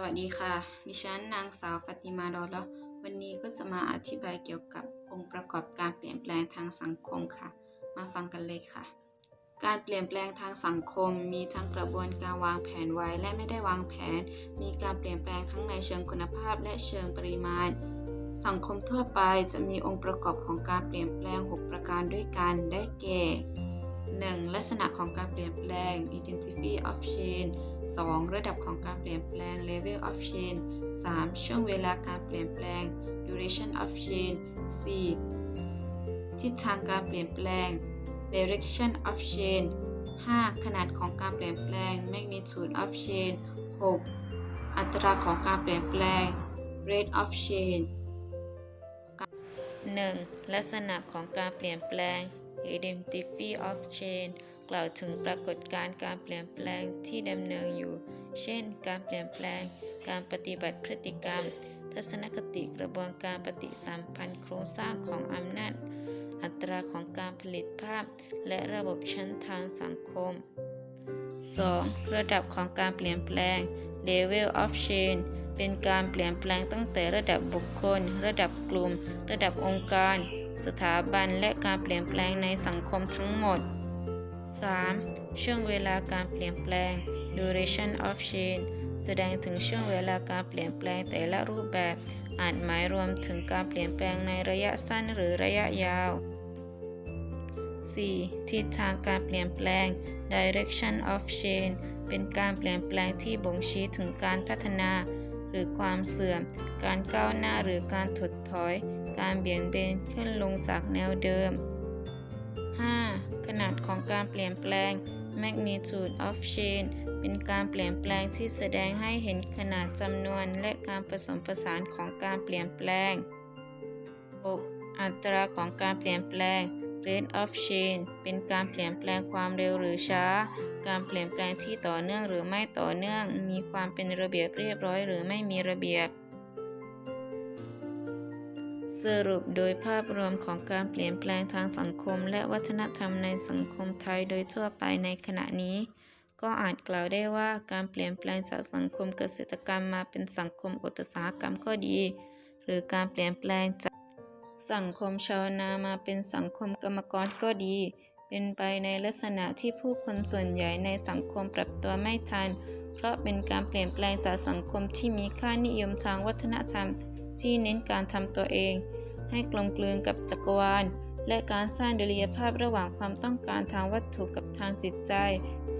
สวัสดีค่ะ ดิฉันนางสาวฟาติมาดอลละวันนี้ก็จะมาอธิบายเกี่ยวกับองค์ประกอบการเปลี่ยนแปลงทางสังคมค่ะ มาฟังกันเลยค่ะ การเปลี่ยนแปลงทางสังคม มีทั้งกระบวนการวางแผนไว้และไม่ได้วางแผน มีการเปลี่ยนแปลงทั้งในเชิงคุณภาพและเชิงปริมาณ สังคมทั่วไปจะมีองค์ประกอบของการเปลี่ยนแปลง 6 ประการด้วยกัน ได้แก่ 1. ลักษณะของการเปลี่ยนแปลง intensity of change 2. ระดับของการเปลี่ยนแปลง level of change 3. ช่วงเวลาการเปลี่ยนแปลง duration of change 4. ทิศทางการเปลี่ยนแปลง direction of change 5. ขนาดของการเปลี่ยนแปลง magnitude of change 6. อัตราของการเปลี่ยนแปลง rate of change 1. ลักษณะของการเปลี่ยนแปลง identity of change กล่าวถึงปรากฏการณ์การเปลี่ยนแปลงที่ดำเนินอยู่ เช่น การเปลี่ยนแปลง การปฏิบัติพฤติกรรม ทัศนคติกระบวนการปฏิสัมพันธ์โครงสร้างของอำนาจ อัตราของการผลิตภาพ และระบบชั้นทางสังคม 2. ระดับของการเปลี่ยนแปลง level of change เป็นการเปลี่ยนแปลงตั้งแต่ระดับบุคคล ระดับกลุ่ม ระดับองค์การ สถาบันและการเปลี่ยนแปลงในสังคมทั้งหมด 3. ช่วงเวลาการเปลี่ยนแปลง duration of change แสดงถึงช่วงเวลาการเปลี่ยนแปลงแต่ละรูปแบบ อาจหมายรวมถึงการเปลี่ยนแปลงในระยะสั้นหรือระยะยาว 4. ทิศทางการเปลี่ยนแปลง direction of change เป็นการเปลี่ยนแปลงที่บ่งชี้ถึงการพัฒนา หรือความเสื่อม การก้าวหน้าหรือการถดถอย การเบี่ยงเบนขึ้นลงจากแนวเดิม 5. ขนาดของการเปลี่ยนแปลง magnitude of change เป็นการเปลี่ยนแปลงที่แสดงให้เห็นขนาดจำนวนและการผสมผสานของการเปลี่ยนแปลง 6. อัตราของการเปลี่ยนแปลง rate of change เป็นการเปลี่ยนแปลงความเร็วหรือช้า การเปลี่ยนแปลงที่ต่อเนื่องหรือไม่ต่อเนื่อง มีความเป็นระเบียบเรียบร้อยหรือไม่มีระเบียบ รุปโดยภาพรวมของการเปลี่ยนแปลงทางสังคม และวัฒนธรรมในสังคมไทยโดยทั่วไปในขณะนี้ ก็อาจกล่าวได้ว่าการเปลี่ยนแปลงจากสังคมเกษตรกรรมมาเป็นสังคมอุตสาหกรรมก็ดี หรือการเปลี่ยนแปลงจากสังคมชาวนามาเป็นสังคมกรรมกรก็ดี เป็นไปในลักษณะที่ผู้คนส่วนใหญ่ในสังคมปรับตัวไม่ทัน เพราะเป็นการเปลี่ยนแปลงจากสังคมที่มีค่านิยมทางวัฒนธรรมที่เน้นการทำตัวเอง ให้กลมกลืนกับจักรวาล และการสร้างดุลยภาพระหว่างความต้องการทางวัตถุกับทางจิตใจ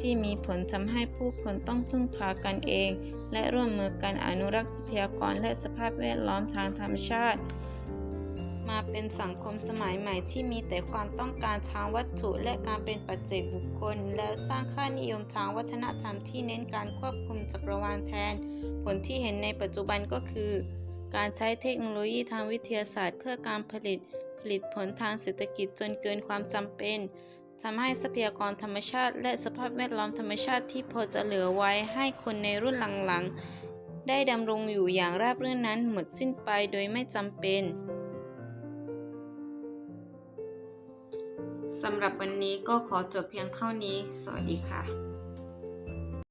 ที่มีผลทำให้ผู้คนต้องพึ่งพากันเอง และร่วมมือกันอนุรักษ์ทรัพยากรและสภาพแวดล้อมทางธรรมชาติ มาเป็นสังคมสมัยใหม่ที่มีแต่ความต้องการทางวัตถุ และการเป็นปัจเจกบุคคล แล้วสร้างค่านิยมทางวัฒนธรรมที่เน้นการควบคุมจักรวาลแทน ผลที่เห็นในปัจจุบันก็คือ การใช้เทคโนโลยีทางวิทยาศาสตร์ เพื่อการผลิตผลิตผลทางเศรษฐกิจจนเกินความจำเป็นทำให้ทรัพยากรธรรมชาติ และสภาพแวดล้อมธรรมชาติที่พอจะเหลือไว้ให้คนในรุ่นหลังๆ ได้ดำรงอยู่อย่างราบรื่นนั้นหมดสิ้นไปโดยไม่จำเป็นสำหรับวันนี้ก็ขอจบเพียงเท่านี้ สวัสดีค่ะ